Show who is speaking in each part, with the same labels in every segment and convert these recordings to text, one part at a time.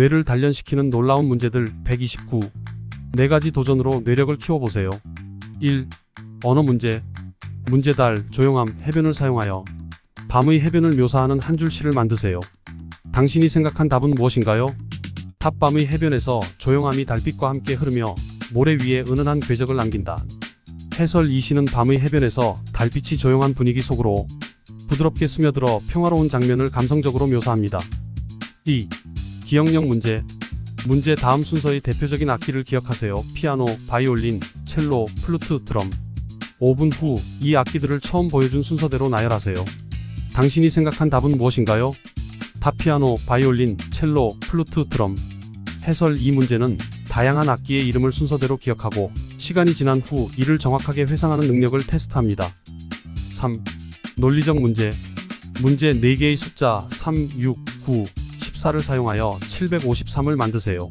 Speaker 1: 뇌를 단련시키는 놀라운 문제들 129. 네 가지 도전으로 뇌력을 키워보세요. 1. 언어 문제. 문제달, 조용함, 해변을 사용하여 밤의 해변을 묘사하는 한 줄 시를 만드세요. 당신이 생각한 답은 무엇인가요? 탑밤의 해변에서 조용함이 달빛과 함께 흐르며 모래 위에 은은한 궤적을 남긴다. 해설 이 시는 밤의 해변에서 달빛이 조용한 분위기 속으로 부드럽게 스며들어 평화로운 장면을 감성적으로 묘사합니다. 2. 기억력 문제. 문제 다음 순서의 대표적인 악기를 기억하세요. 피아노, 바이올린, 첼로, 플루트, 드럼. 5분 후 이 악기들을 처음 보여준 순서대로 나열하세요. 당신이 생각한 답은 무엇인가요? 다 피아노, 바이올린, 첼로, 플루트, 드럼. 해설 이 문제는 다양한 악기의 이름을 순서대로 기억하고 시간이 지난 후 이를 정확하게 회상하는 능력을 테스트합니다. 3. 논리적 문제. 문제 4개의 숫자 3, 6, 9, 14를 사용하여 753을 만드세요.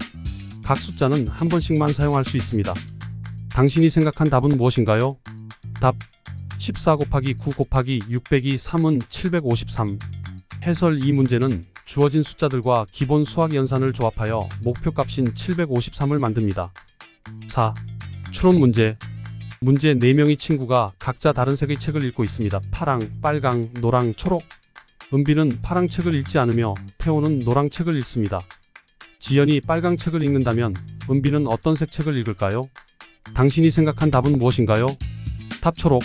Speaker 1: 각 숫자는 한 번씩만 사용할 수 있습니다. 당신이 생각한 답은 무엇인가요? 답 14 곱하기 9 곱하기 600이 3은 753. 해설 이 문제는 주어진 숫자들과 기본 수학 연산을 조합하여 목표값인 753을 만듭니다. 4. 추론 문제. 문제 4명의 친구가 각자 다른 색의 책을 읽고 있습니다. 파랑, 빨강, 노랑, 초록. 은비는 파랑 책을 읽지 않으며 태호는 노랑 책을 읽습니다. 지연이 빨강 책을 읽는다면 은비는 어떤 색 책을 읽을까요? 당신이 생각한 답은 무엇인가요? 답 초록.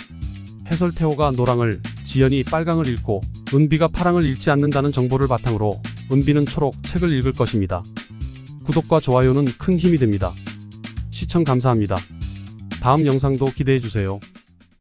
Speaker 1: 해설 태호가 노랑을, 지연이 빨강을 읽고 은비가 파랑을 읽지 않는다는 정보를 바탕으로 은비는 초록 책을 읽을 것입니다. 구독과 좋아요는 큰 힘이 됩니다. 시청 감사합니다. 다음 영상도 기대해 주세요.